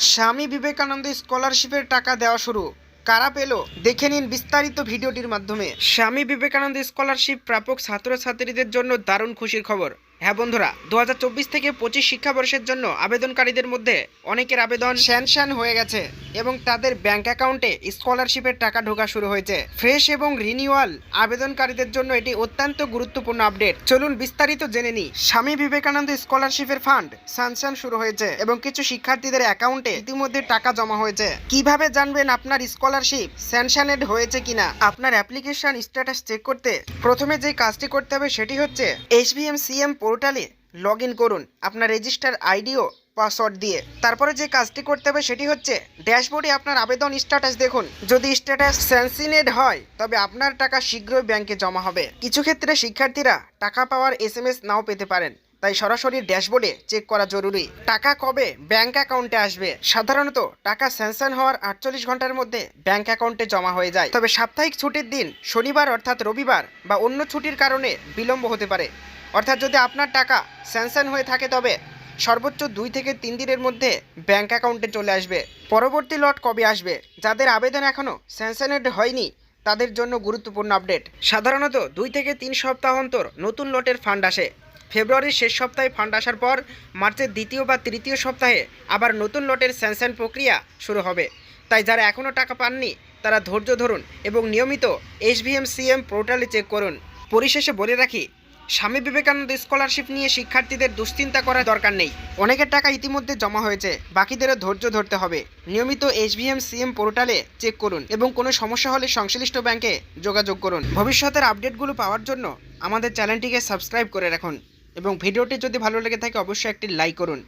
স্বামী বিবেকানন্দ স্কলারশিপের টাকা দেওয়া শুরু। কারা পেল? দেখে নিন বিস্তারিত ভিডিওটির মাধ্যমে। স্বামী বিবেকানন্দ স্কলারশিপ প্রাপক ছাত্রছাত্রীদের জন্য দারুণ খুশির খবর। হ্যাঁ বন্ধুরা দু হাজার চব্বিশ থেকে পঁচিশ শিক্ষাবর্ষের জন্য আবেদনকারীদের মধ্যে অনেকের আবেদন স্যানশন হয়ে গেছে এবং তাদের ব্যাংক অ্যাকাউন্টে স্কলারশিপের টাকা ঢোকা শুরু হয়েছে। ফ্রেশ এবং রিনিউয়াল আবেদনকারীদের জন্য এটি অত্যন্ত গুরুত্বপূর্ণ আপডেট। চলুন বিস্তারিত জেনে নিই। স্বামী বিবেকানন্দ স্কলারশিপের ফান্ড স্যানশন শুরু হয়েছে এবং কিছু শিক্ষার্থীদের অ্যাকাউন্টে ইতিমধ্যে টাকা জমা হয়েছে। কীভাবে জানবেন আপনার স্কলারশিপ স্যানশনেড হয়েছে কিনা? আপনার অ্যাপ্লিকেশন স্ট্যাটাস চেক করতে প্রথমে যে কাজটি করতে হবে সেটি হচ্ছে এইচবিএম সিএম পোর্টালে লগ করুন আপনার রেজিস্টার আইডি ও পাসওয়ার্ড দিয়ে। তারপরে যে কাজটি করতে হবে সেটি হচ্ছে ড্যাশবোর্ডে আপনার আবেদন স্ট্যাটাস দেখুন। যদি স্ট্যাটাস স্যানসিনেড হয়, তবে আপনার টাকা শীঘ্রই ব্যাংকে জমা হবে। কিছু ক্ষেত্রে শিক্ষার্থীরা টাকা পাওয়ার এস নাও পেতে পারেন, তাই সরাসরি ড্যাশবোর্ডে চেক করা জরুরি। টাকা কবে ব্যাংক অ্যাকাউন্টে আসবে? সাধারণত টাকা স্যাংশন হওয়ার আটচল্লিশ ঘণ্টার মধ্যে ব্যাংক অ্যাকাউন্টে জমা হয়ে যায়। তবে সাপ্তাহিক ছুটির দিন শনিবার অর্থাৎ রবিবার বা অন্য ছুটির কারণে বিলম্ব হতে পারে। অর্থাৎ যদি আপনার টাকা স্যাংশন হয়ে থাকে, তবে সর্বোচ্চ দুই থেকে তিন দিনের মধ্যে ব্যাংক অ্যাকাউন্টে চলে আসবে। পরবর্তী লট কবে আসবে? যাদের আবেদন এখনও স্যাংশনেড হয়নি, তাদের জন্য গুরুত্বপূর্ণ আপডেট। সাধারণত দুই থেকে তিন সপ্তাহ অন্তর নতুন লটের ফান্ড আসে। ফেব্রুয়ারির শেষ সপ্তাহে ফান্ড আসার পর মার্চের দ্বিতীয় বা তৃতীয় সপ্তাহে আবার নতুন লটের স্যাংশন প্রক্রিয়া শুরু হবে। তাই যারা এখনও টাকা পাননি, তারা ধৈর্য ধরুন এবং নিয়মিত এইচভিএম সিএম পোর্টালে চেক করুন। পরিশেষে বলে রাখি স্বামী বিবেকানন্দ স্কলারশিপ নিয়ে শিক্ষার্থীদের দুশ্চিন্তা করার দরকার নেই। অনেকের টাকা ইতিমধ্যে জমা হয়েছে, বাকিদেরও ধৈর্য ধরতে হবে। নিয়মিত এইচবিএম সিএম পোর্টালে চেক করুন এবং কোনো সমস্যা হলে সংশ্লিষ্ট ব্যাংকে যোগাযোগ করুন। ভবিষ্যতের আপডেটগুলো পাওয়ার জন্য আমাদের চ্যানেলটিকে সাবস্ক্রাইব করে রাখুন এবং ভিডিওটি যদি ভালো লেগে থাকে অবশ্যই একটি লাইক করুন।